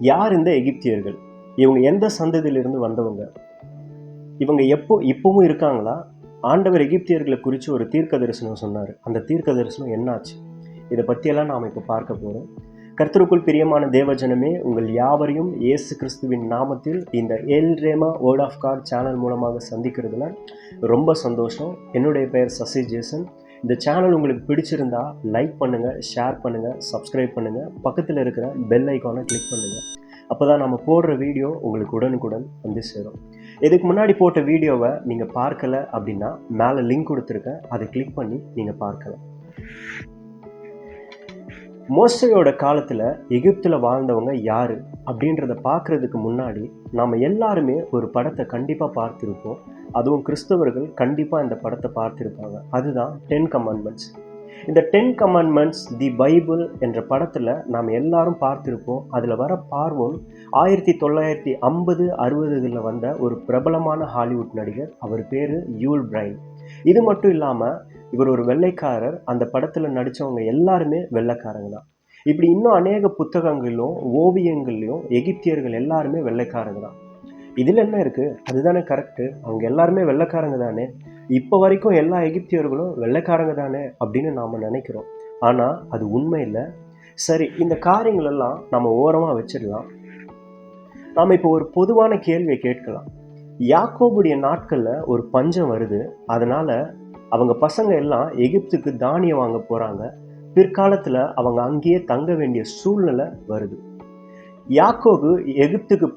யார் இந்த எகிப்தியர்கள்? இவங்க எந்த சந்ததியிலிருந்து வந்தவங்க? இவங்க எப்போ இப்பவும் இருக்காங்களா? ஆண்டவர் எகிப்தியர்களை குறித்து ஒரு தீர்க்க தரிசனம் சொன்னார். அந்த தீர்க்க தரிசனம் என்னாச்சு? இதை பற்றியெல்லாம் நாம் இப்போ பார்க்க போகிறோம் கர்த்தருக்குள் பிரியமான தேவஜனமே உங்கள் யாவரையும் இயேசு கிறிஸ்துவின் நாமத்தில் இந்த El Rhema word of God channel மூலமாக சந்திக்கிறதுல ரொம்ப சந்தோஷம். என்னுடைய பெயர் சசி ஜேசன். இந்த சேனல் உங்களுக்கு பிடிச்சிருந்தா லைக் பண்ணுங்கள் ஷேர் பண்ணுங்கள் சப்ஸ்கிரைப் பண்ணுங்கள் பக்கத்தில் இருக்கிற பெல் ஐக்கானை கிளிக் பண்ணுங்கள் அப்போ தான் நம்ம போடுற வீடியோ உங்களுக்கு உடனுக்குடன் வந்து சேரும். இதுக்கு முன்னாடி போட்ட வீடியோவை நீங்கள் பார்க்கலை அப்படின்னா மேலே லிங்க் கொடுத்துருக்கேன். அதை கிளிக் பண்ணி நீங்கள் பார்க்கலாம். மோசையோட காலத்தில் எகிப்தில் வாழ்ந்தவங்க யார் அப்படின்றத பார்க்குறதுக்கு முன்னாடி நாம் எல்லாருமே ஒரு படத்தை கண்டிப்பாக பார்த்துருப்போம். அதுவும் கிறிஸ்தவர்கள் கண்டிப்பாக இந்த படத்தை பார்த்துருப்பாங்க. அதுதான் டென் கமாண்ட்மெண்ட்ஸ் இந்த டென் கமாண்ட்மெண்ட்ஸ் தி பைபிள் என்ற படத்தில் நாம் எல்லாரும் பார்த்துருப்போம். அதில் வர பார்வோன் ஆயிரத்தி தொள்ளாயிரத்தி ஐம்பது அறுபதுகளில் வந்த ஒரு பிரபலமான ஹாலிவுட் நடிகர். அவர் பேர் யூல் பிரைன் இது மட்டும் இல்லாமல் இவர் ஒரு வெள்ளைக்காரர் அந்த படத்தில் நடித்தவங்க எல்லாருமே வெள்ளைக்காரங்க தான். இப்படி இன்னும் அநேக புத்தகங்களிலும் ஓவியங்கள்லையும் எகிப்தியர்கள் எல்லாருமே வெள்ளைக்காரங்க தான். இதில் என்ன இருக்குது அதுதானே கரெக்டு அவங்க எல்லாருமே வெள்ளைக்காரங்க தானே? இப்போ வரைக்கும் எல்லா எகிப்தியர்களும் வெள்ளைக்காரங்க தானே அப்படின்னு நாம் நினைக்கிறோம். ஆனால் அது உண்மை இல்லை. சரி இந்த காரியங்களெல்லாம் நம்ம ஓரமாக வச்சிடலாம். நாம் இப்போ ஒரு பொதுவான கேள்வியை கேட்கலாம். யாக்கோபுடைய நாட்களில் ஒரு பஞ்சம் வருது. அதனால் அவங்க பசங்க எல்லாம் எகிப்துக்கு தானியம் வாங்க போகிறாங்க பிற்காலத்தில் அவங்க அங்கேயே தங்க வேண்டிய சூழ்நிலை வருது. யாக்கோகு எகிப்துக்கு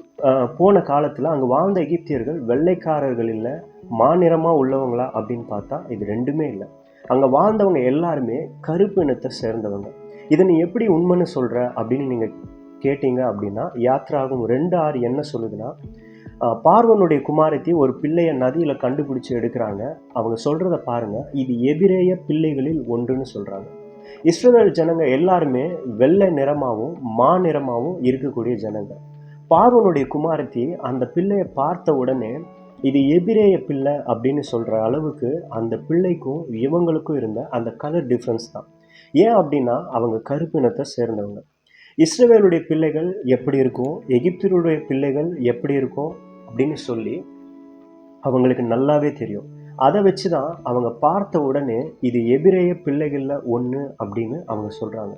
போன காலத்தில் அங்கே வாழ்ந்த எகிப்தியர்கள் வெள்ளைக்காரர்கள் இல்லை மாநிறமாக உள்ளவங்களா அப்படின்னு பார்த்தா இது ரெண்டுமே இல்லை. அங்கே வாழ்ந்தவங்க எல்லாருமே கருப்பு இனத்தை சேர்ந்தவங்க. இதை நீ எப்படி உண்மைன்னு சொல்கிற அப்படின்னு நீங்கள் கேட்டீங்க அப்படின்னா யாத்ராகும் ரெண்டு ஆறு என்ன சொல்லுதுன்னா பார்வனுடைய குமாரத்தி ஒரு பிள்ளையை நதியில் கண்டுபிடிச்சி எடுக்கிறாங்க. அவங்க சொல்கிறத பாருங்கள் இது எபிரேய பிள்ளைகளில் ஒன்றுன்னு சொல்கிறாங்க இஸ்ரேல் ஜனங்க எல்லாருமே வெள்ளை நிறமாகவும் மா நிறமாகவும் இருக்கக்கூடிய ஜனங்க. பார்வனுடைய குமாரத்தி அந்த பிள்ளையை பார்த்த உடனே இது எபிரேய பிள்ளை அப்படின்னு சொல்கிற அளவுக்கு அந்த பிள்ளைக்கும் இவங்களுக்கும் இருந்த அந்த கலர் டிஃப்ரென்ஸ் தான். ஏன் அப்படின்னா அவங்க கருப்பினத்தை சேர்ந்தவங்க. இஸ்ரேலுடைய பிள்ளைகள் எப்படி இருக்கும்? எகிப்தினுடைய பிள்ளைகள் எப்படி இருக்கும்? அப்படின்னு சொல்லி அவங்களுக்கு நல்லாவே தெரியும். அதை வச்சு தான் அவங்க பார்த்த உடனே இது எபிரேய பிள்ளைகளில் ஒன்று அப்படின்னு அவங்க சொல்கிறாங்க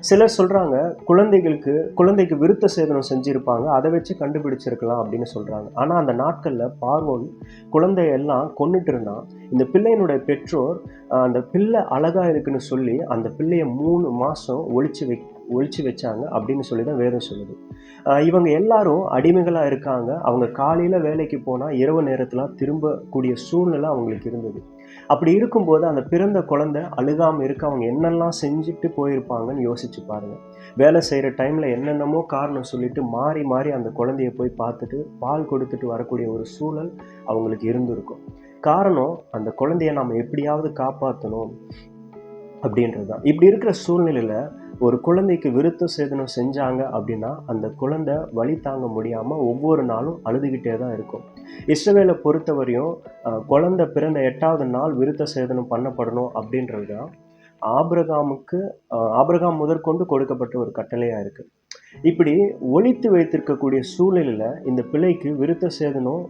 சிலர் சொல்கிறாங்க குழந்தைகளுக்கு குழந்தைக்கு விருத்த சேதனம் செஞ்சுருப்பாங்க அதை வச்சு கண்டுபிடிச்சிருக்கலாம் அப்படின்னு சொல்கிறாங்க ஆனால் அந்த நாட்களில் பார்வோன் குழந்தையெல்லாம் கொண்டுட்டு இருந்தான். இந்த பிள்ளையினுடைய பெற்றோர் அந்த பிள்ளை அழகாக இருக்குன்னு சொல்லி அந்த பிள்ளையை மூணு மாதம் ஒழிச்சு வை ஒழிச்சு வச்சாங்க அப்படின்னு சொல்லி தான் வேதம் சொல்லுது. இவங்க எல்லாரும் அடிமைகளாக இருக்காங்க. அவங்க காலையில் வேலைக்கு போனால் இரவு நேரத்தில் திரும்பக்கூடிய சூழ்நிலை அவங்களுக்கு இருந்தது. அப்படி இருக்கும்போது அந்த பிறந்த குழந்தை அழுகாமல் இருக்க அவங்க என்னெல்லாம் செஞ்சுட்டு போயிருப்பாங்கன்னு யோசிச்சு பாருங்கள் வேலை செய்கிற டைமில் என்னென்னமோ காரணம் சொல்லிட்டு மாறி மாறி அந்த குழந்தைய போய் பார்த்துட்டு பால் கொடுத்துட்டு வரக்கூடிய ஒரு சூழல் அவங்களுக்கு இருந்திருக்கும். காரணம் அந்த குழந்தைய நாம் எப்படியாவது காப்பாற்றணும் அப்படின்றது தான் இப்படி இருக்கிற சூழ்நிலையில் ஒரு குழந்தைக்கு விருத்த சேதனம் செஞ்சாங்க அப்படின்னா அந்த குழந்தை வழி தாங்க முடியாமல் ஒவ்வொரு நாளும் அழுதுகிட்டே தான் இருக்கும். இஸ்ரவேலை பொறுத்தவரையும் குழந்தை பிறந்த எட்டாவது நாள் விருத்த சேதனம் பண்ணப்படணும் அப்படின்றது தான் ஆபிரகாமுக்கு ஆபிரகாம் முதற்கொண்டு கொடுக்கப்பட்ட ஒரு கட்டளையாக இருக்குது இப்படி ஒழித்து வைத்திருக்கக்கூடிய சூழ்நிலையில் இந்த பிள்ளைக்கு விருத்த சேதனம்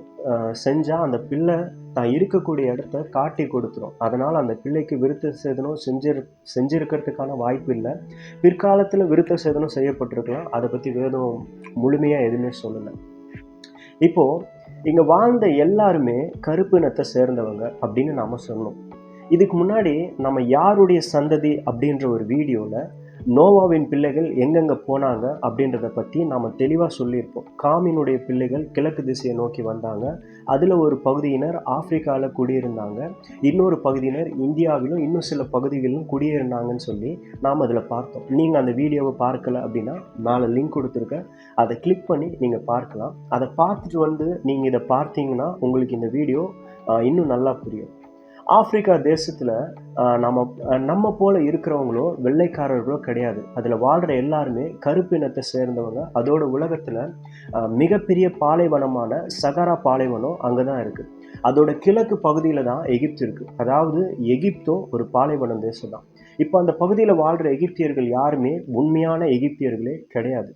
செஞ்சால் அந்த பிள்ளை தான் இருக்கக்கூடிய இடத்த காட்டி கொடுத்துரும். அதனால் அந்த பிள்ளைக்கு விருத்த சேதனம் செஞ்சிரு செஞ்சிருக்கிறதுக்கான வாய்ப்பு இல்லை. பிற்காலத்தில் விருத்த சேதனம் செய்யப்பட்டிருக்கலாம். அதை பற்றி வேதம் முழுமையாக எதுவுமே சொல்லலை. இப்போது இங்கே வாழ்ந்த எல்லாருமே கருப்பு இனத்தை சேர்ந்தவங்க அப்படின்னு நாம் சொன்னோம் இதுக்கு முன்னாடி நம்ம யாருடைய சந்ததி அப்படின்ற ஒரு வீடியோவில் நோவாவின் பிள்ளைகள் எங்கெங்கே போனாங்க அப்படின்றத பற்றி நாம் தெளிவாக சொல்லியிருப்போம். காமினுடைய பிள்ளைகள் கிழக்கு திசையை நோக்கி வந்தாங்க. அதில் ஒரு பகுதியினர் ஆப்பிரிக்காவில் குடியிருந்தாங்க. இன்னொரு பகுதியினர் இந்தியாவிலும் இன்னும் சில பகுதிகளிலும் குடியிருந்தாங்கன்னு சொல்லி நாம் அதில் பார்த்தோம். நீங்கள் அந்த வீடியோவை பார்க்கல அப்படின்னா மேலே லிங்க் கொடுத்துருக்கேன். அதை கிளிக் பண்ணி நீங்கள் பார்க்கலாம். அதை பார்த்துட்டு வந்து நீங்கள் இதை பார்த்தீங்கன்னா உங்களுக்கு இந்த வீடியோ இன்னும் நல்லா புரியும். ஆப்பிரிக்கா தேசத்தில் நம்ம நம்ம போல் இருக்கிறவங்களோ வெள்ளைக்காரர்களோ கிடையாது. அதில் வாழ்கிற எல்லாருமே கருப்பினத்தை சேர்ந்தவங்க. அதோட உலகத்தில் மிகப்பெரிய பாலைவனமான சகாரா பாலைவனம் அங்கே தான் இருக்குது அதோட கிழக்கு பகுதியில் தான் எகிப்து இருக்குது அதாவது எகிப்தோ ஒரு பாலைவனம் தேசம் தான் இப்போ அந்த பகுதியில் வாழ்கிற எகிப்தியர்கள் யாருமே உண்மையான எகிப்தியர்களே கிடையாது.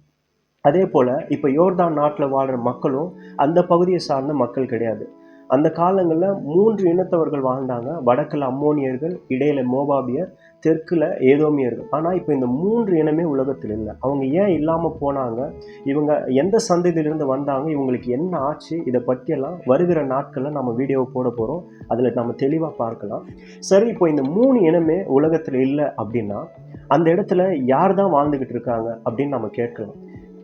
அதே போல் இப்போ யோர்தான் நாட்டில் வாழ்கிற மக்களும் அந்த பகுதியை சார்ந்த மக்கள் கிடையாது. அந்த காலங்களில் மூன்று இனத்தவர்கள் வாழ்ந்தாங்க. வடக்கில் அம்மோனியர்கள் இடையில மோபாபியர் தெற்கில் ஏதோமியர்கள். ஆனால் இப்போ இந்த மூன்று இனமே உலகத்தில் இல்லை. அவங்க ஏன் இல்லாமல் போனாங்க? இவங்க எந்த சந்ததியிலிருந்து வந்தாங்க? இவங்களுக்கு என்ன ஆச்சு? இதை பற்றியெல்லாம் வருகிற நாட்களில் நம்ம வீடியோவை போட போகிறோம் அதில் நம்ம தெளிவாக பார்க்கலாம். சரி இப்போ இந்த மூணு இனமே உலகத்தில் இல்லை அப்படின்னா அந்த இடத்துல யார் தான் வாழ்ந்துக்கிட்டு இருக்காங்க அப்படின்னு நம்ம கேட்கலாம்.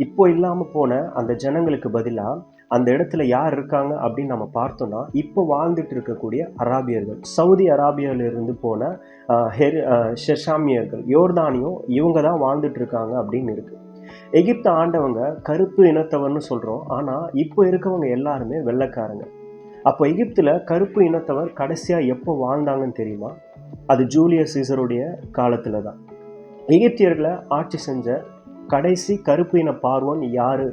இப்போ இல்லாமல் போன அந்த ஜனங்களுக்கு பதிலாக அந்த இடத்துல யார் இருக்காங்க அப்படின்னு நம்ம பார்த்தோம்னா இப்போ வாழ்ந்துட்டு இருக்கக்கூடிய அராபியர்கள். சவுதி அராபியாவிலிருந்து போன ஹெர் ஷெஷாமியர்கள் யோர்தானியும் இவங்க தான் வாழ்ந்துட்டு இருக்காங்க அப்படின்னு இருக்குது எகிப்து ஆண்டவங்க கருப்பு இனத்தவர்னு சொல்கிறோம் ஆனால் இப்போ இருக்கவங்க எல்லாருமே வெள்ளைக்காரங்க. அப்போ எகிப்தில் கருப்பு இனத்தவர் கடைசியாக எப்போ வாழ்ந்தாங்கன்னு தெரியுமா? அது ஜூலியஸ் சீசருடைய காலத்தில் தான். எகிப்தியர்களை ஆட்சி செஞ்ச கடைசி கருப்பு இன பார்வன் யார்?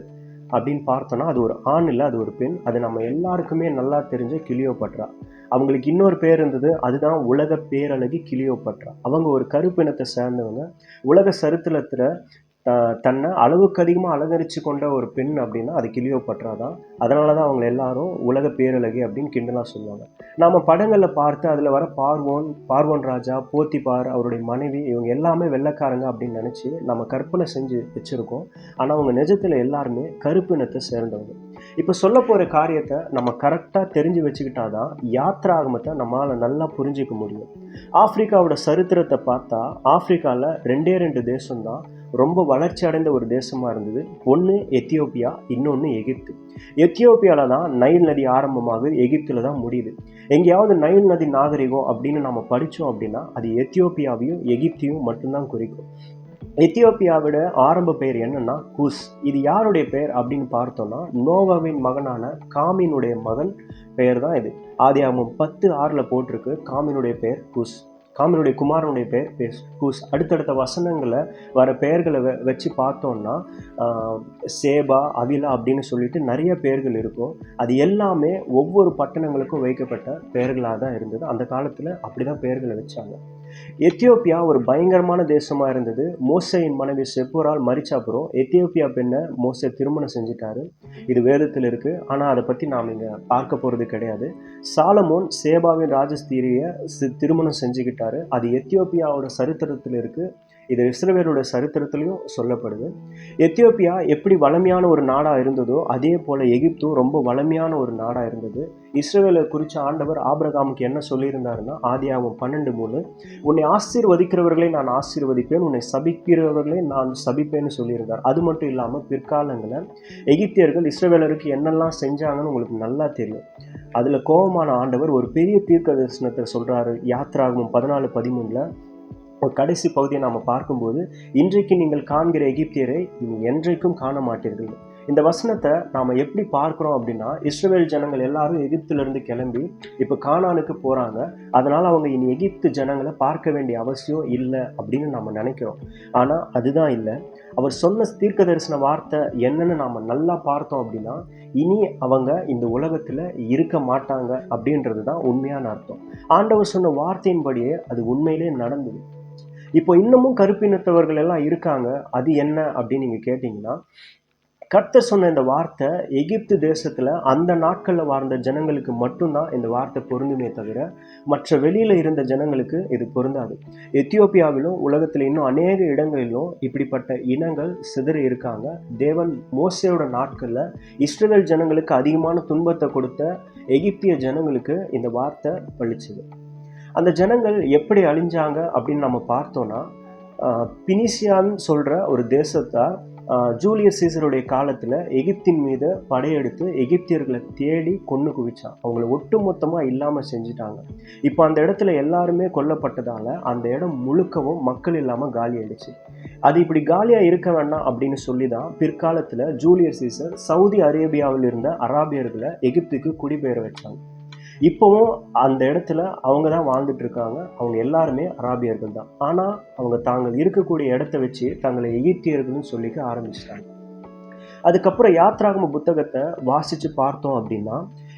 அப்படின்னு பார்த்தோன்னா அது ஒரு ஆண் இல்லை அது ஒரு பெண். அது நம்ம எல்லாருக்குமே நல்லா தெரிஞ்ச கிளியோபட்ரா. அவங்களுக்கு இன்னொரு பேர் இருந்தது அதுதான் உலக பேரழகி கிளியோபட்ரா. அவங்க ஒரு கருப்பு இனத்தை சேர்ந்தவங்க. உலக சரித்திரத்தில் தன்னை அளவுக்கு அதிகமாக அலங்கரித்து கொண்ட ஒரு பெண் அப்படின்னா அது கிளியோபட்ரா தான். அதனால தான் அவங்க எல்லாரும் உலக பேரழகி அப்படின்னு கிண்டலாக சொல்லுவாங்க. நாம் படங்களில் பார்த்து அதில் வர பார்வோன் பார்வோன் ராஜா போத்திபார் அவருடைய மனைவி இவங்க எல்லாமே வெள்ளைக்காரங்க அப்படின்னு நினச்சி நம்ம கற்பனை செஞ்சு வச்சுருக்கோம். ஆனால் அவங்க நிஜத்தில் எல்லாருமே கருப்பு இனத்தை சேர்ந்தவங்க. இப்போ சொல்ல போகிற காரியத்தை நம்ம கரெக்டாக தெரிஞ்சு வச்சுக்கிட்டா வச்சுக்கிட்டாதான் யாத்ராகமத்தை நம்மளால் நல்லா புரிஞ்சிக்க முடியும். ஆப்பிரிக்காவோட சரித்திரத்தை பார்த்தா ஆப்பிரிக்காவில் ரெண்டே ரெண்டு தேசம்தான் ரொம்ப வளர்ச்சி அடைந்த ஒரு தேசமாக இருந்தது. ஒன்று எத்தியோப்பியா இன்னொன்று எகிப்து. எத்தியோப்பியாவில் தான் நைல் நதி ஆரம்பமாகுது எகிப்தில் தான் முடியுது. எங்கேயாவது நைல் நதி நாகரிகம் அப்படின்னு நம்ம படித்தோம் அப்படின்னா அது எத்தியோப்பியாவையும் எகிப்தையும் மட்டும்தான் குறிக்கும். எத்தியோப்பியாவோட ஆரம்ப பெயர் என்னன்னா குஸ். இது யாருடைய பெயர் அப்படின்னு பார்த்தோம்னா நோவாவின் மகனான காமினுடைய மகன் பெயர் தான் இது. ஆதியாகமம் பத்து ஆறில் போட்டிருக்கு காமினுடைய பெயர் குஸ். காமனுடைய குமாரனுடைய பேர் பேஸ் அடுத்தடுத்த வசனங்களை வர பெயர்களை வெ வச்சு பார்த்தோம்னா சேபா அவிலா அப்படின்னு சொல்லிட்டு நிறைய பெயர்கள் இருக்கும். அது எல்லாமே ஒவ்வொரு பட்டணங்களுக்கும் வைக்கப்பட்ட பெயர்களாக தான் இருந்தது. அந்த காலத்தில் அப்படி தான் பெயர்களை வச்சாங்க. எத்தியோப்பியா ஒரு பயங்கரமான தேசமாக இருந்தது. மோசையின் மனைவி செப்போரால் மறிச்சாப்புறம் எத்தியோப்பியா பெண்ணை மோசை திருமணம் செஞ்சிட்டாரு. இது வேதத்தில் இருக்குது ஆனால் அதை பற்றி நாம் இங்கே பார்க்க போகிறது கிடையாது. சாலமோன் சேபாவின் ராஜஸ்தீரியை திருமணம் செஞ்சுக்கிட்டாரு. அது எத்தியோப்பியாவோட சரித்திரத்தில் இருக்குது இது இஸ்ரவேலோட சரித்திரத்திலையும் சொல்லப்படுது. எத்தியோப்பியா எப்படி வளமையான ஒரு நாடாக இருந்ததோ அதே போல் எகிப்தும் ரொம்ப வளமையான ஒரு நாடாக இருந்தது. இஸ்ரவேலை குறித்த ஆண்டவர் ஆபிரகாமுக்கு என்ன சொல்லியிருந்தாருன்னா ஆதியாகமம் பன்னெண்டு மூணு உன்னை ஆசீர்வதிக்கிறவர்களை நான் ஆசீர்வதிப்பேன் உன்னை சபிக்கிறவர்களை நான் சபிப்பேன்னு சொல்லியிருந்தார். அது மட்டும் இல்லாமல் பிற்காலங்களில் எகிப்தியர்கள் இஸ்ரேவேலருக்கு என்னெல்லாம் செஞ்சாங்கன்னு உங்களுக்கு நல்லா தெரியும். அதில் கோபமான ஆண்டவர் ஒரு பெரிய தீர்க்க தரிசனத்தை சொல்கிறாரு யாத்ராகும் பதினாலு பதிமூணில் கடைசி பகுதியை நாம் பார்க்கும்போது இன்றைக்கு நீங்கள் காண்கிற எகிப்தியரை இனி என்றைக்கும் காண மாட்டீர்கள். இந்த வசனத்தை நாம் எப்படி பார்க்குறோம் அப்படின்னா இஸ்ரேல் ஜனங்கள் எல்லாரும் எகிப்திலிருந்து கிளம்பி இப்போ கானானுக்கு போகிறாங்க அதனால் அவங்க இனி எகிப்து ஜனங்களை பார்க்க வேண்டிய அவசியம் இல்லை அப்படின்னு நம்ம நினைக்கிறோம். ஆனால் அதுதான் இல்லை. அவர் சொன்ன தீர்க்க தரிசன வார்த்தை என்னன்னு நாம் நல்லா பார்த்தோம் அப்படின்னா இனி அவங்க இந்த உலகத்தில் இருக்க மாட்டாங்க அப்படின்றது தான் உண்மையான அர்த்தம். ஆண்டவர் சொன்ன வார்த்தையின்படியே அது உண்மையிலே நடந்தது. இப்போ இன்னமும் கருப்பினத்தவர்கள் எல்லாம் இருக்காங்க. அது என்ன அப்படின்னு நீங்கள் கேட்டிங்கன்னா கர்த்தர் சொன்ன இந்த வார்த்தை எகிப்து தேசத்தில் அந்த நாட்களில் வாழ்ந்த ஜனங்களுக்கு மட்டும்தான் இந்த வார்த்தை பொருந்துமே தவிர மற்ற வெளியில் இருந்த ஜனங்களுக்கு இது பொருந்தாது. எத்தியோப்பியாவிலும் உலகத்தில் இன்னும் அநேக இடங்களிலும் இப்படிப்பட்ட இனங்கள் சிதறி இருக்காங்க. தேவன் மோசையோட நாட்களில் இஸ்ரேல் ஜனங்களுக்கு அதிகமான துன்பத்தை கொடுத்த எகிப்திய ஜனங்களுக்கு இந்த வார்த்தை பழிச்சது. அந்த ஜனங்கள் எப்படி அழிஞ்சாங்க அப்படின்னு நம்ம பார்த்தோன்னா பினிசியான்னு சொல்கிற ஒரு தேசத்தை ஜூலியஸ் சீசருடைய காலத்தில் எகிப்தின் மீது படையெடுத்து எகிப்தியர்களை தேடி கொன்று குவிச்சான். அவங்கள ஒட்டுமொத்தமாக இல்லாமல் செஞ்சுட்டாங்க. இப்போ அந்த இடத்துல எல்லாருமே கொல்லப்பட்டதால் அந்த இடம் முழுக்கவும் மக்கள் இல்லாமல் காலி ஆயிடுச்சு. அது இப்படி காலியாக இருக்க வேண்டாம் அப்படின்னு சொல்லி தான் பிற்காலத்தில் ஜூலியர் சீசர் சவுதி அரேபியாவில் இருந்த அராபியர்களை எகிப்துக்கு குடிபெயர வச்சாங்க. இப்போவும் அந்த இடத்துல அவங்க தான் வாழ்ந்துட்டு இருக்காங்க. அவங்க எல்லாருமே அராபியர்கள் தான். ஆனால் அவங்க தாங்கள் இருக்கக்கூடிய இடத்த வச்சு தங்களை எகிப்தியர்கள்னு சொல்லிக்க ஆரம்பிச்சிட்டாங்க. அதுக்கப்புறம் யாத்ராகம புத்தகத்தை வாசித்து பார்த்தோம் அப்படின்னா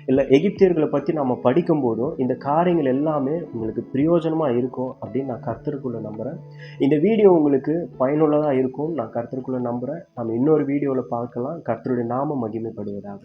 இல்லை எகிப்தியர்களை பற்றி நம்ம படிக்கும்போதும் இந்த காரியங்கள் எல்லாமே உங்களுக்கு பிரயோஜனமாக இருக்கும் அப்படின்னு நான் கர்த்தருக்குள்ளே நம்புகிறேன் இந்த வீடியோ உங்களுக்கு பயனுள்ளதாக இருக்கும் நான் கர்த்தருக்குள்ளே நம்புகிறேன் நம்ம இன்னொரு வீடியோவில் பார்க்கலாம். கர்த்தருடைய நாம மகிமைப்படுவதாக.